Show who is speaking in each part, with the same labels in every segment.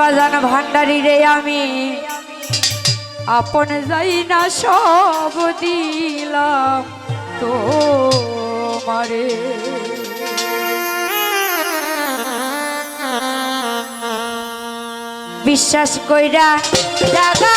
Speaker 1: বাজান ভান্ডারি রে আমি। আপন যাই না সব দিলাম তো মারে বিশ্বাস কইরা জাগা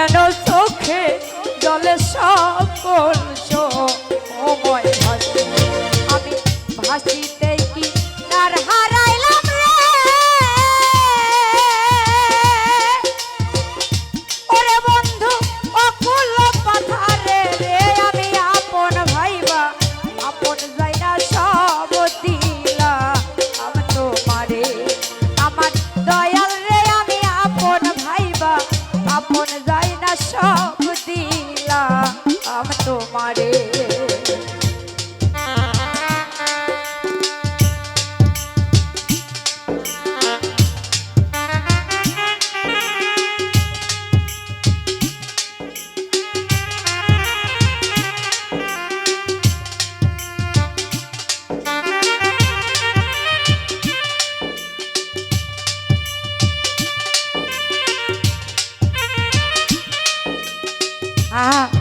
Speaker 1: কেন চোখে জলে সব সময় ভাসি। আমি ভাসিতে কি তার হারাইলাম ওরে বন্ধু, অকুল পাথারে রে, আমি আপন ভাইবা, আপন যাই না সব সবতী 啊。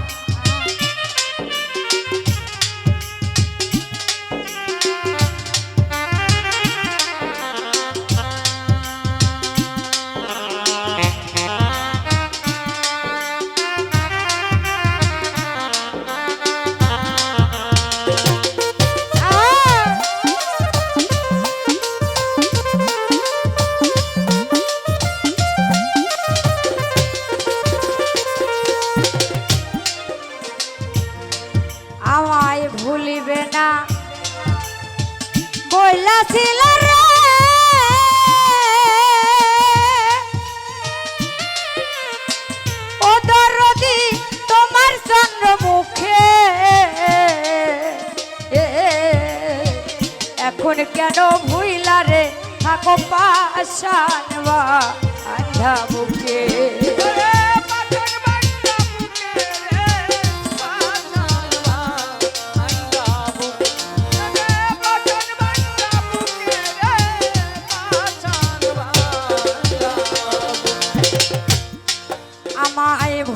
Speaker 1: না বইলাছিল রে! তোমার চন্দ্র মুখে এখন কেন ভুইলা রে? থাকো পাশানবা আন্ধা বুকে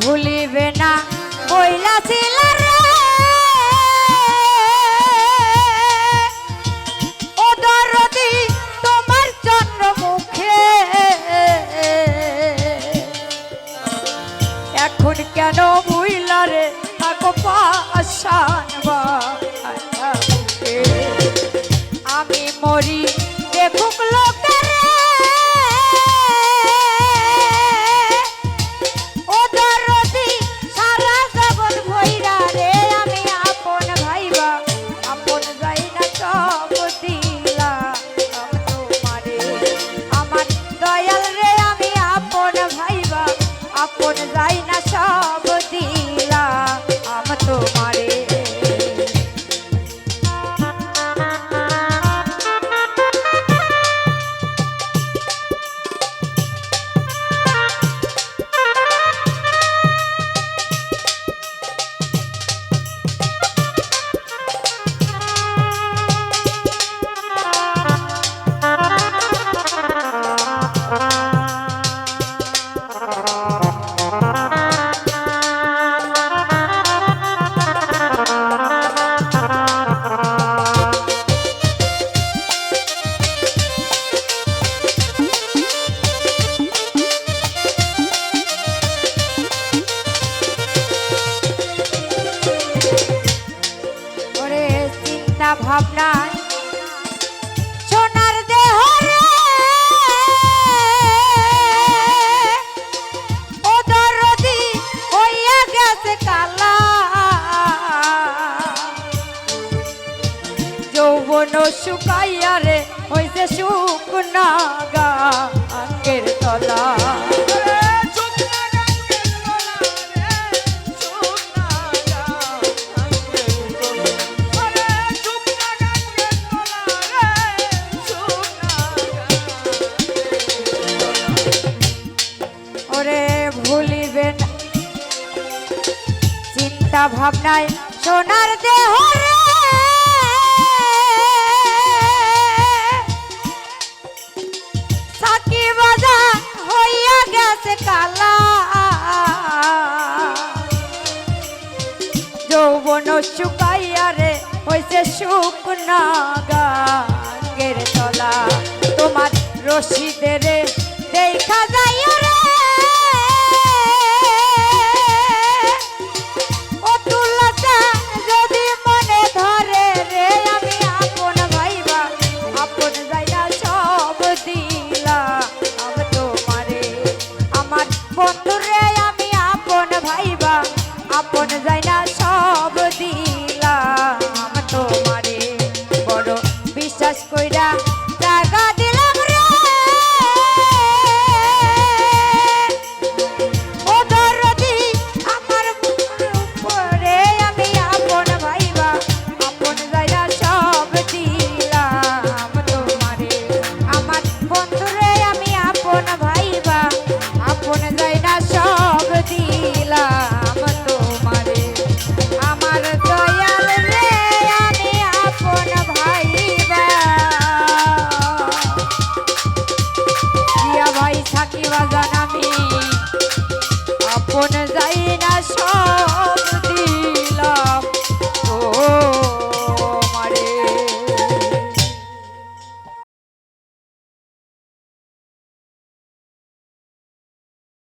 Speaker 1: ভুলিবে না বইলাছিল রে। ও দরদি, তোমার চন্দ্র মুখে এখন কেন ভুইলা রে? থাকো পাশান। আমি মরি চিন্তা ভাবনা সোনার দেহ ও দরদি হইয়া গেছে কালা। যৌবন শুকাইয়া রে, হইছে শুকনা গা আঙ্গের তলা। চিন্তা ভাবনায় সোনার দেহ হইয়া গেছে কালা। যৌবন শুকাইয়া রে, হইছে শুকনা গাঙ্গের তলা। তোমার রশিদের দেখা যাইও রে।